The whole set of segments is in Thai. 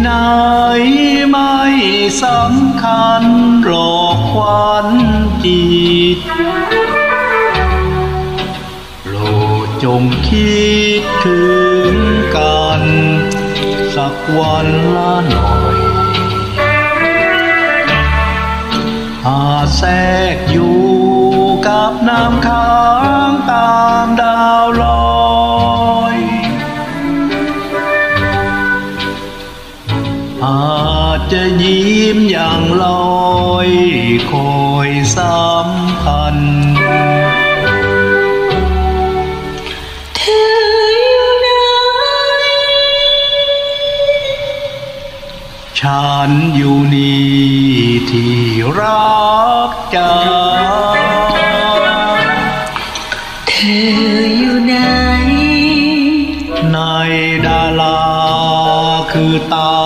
ไหนไม่สำคัญหรอกควันจิตโปรดจงคิดถึงกัน สักวันละหน่อย อาแทรกอยู่กับน้ำค้า อาจจะยิ้มอย่างลอยคอยสัมพันธ์เธออยู่ไหนฉันอยู่นี่ที่รักจาเธออยู่ไหน ในดาราคือตา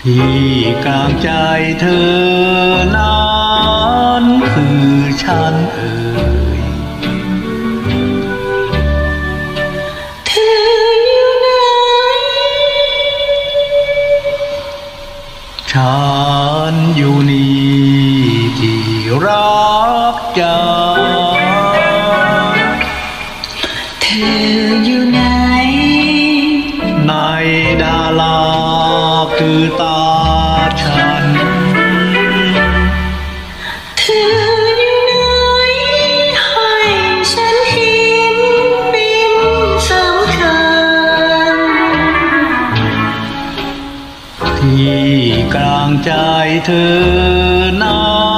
ที่กลางใจเธอนั้นคือฉันเออ ฉันอยู่นี่ที่รักจ ที่กลางใจเธอนั้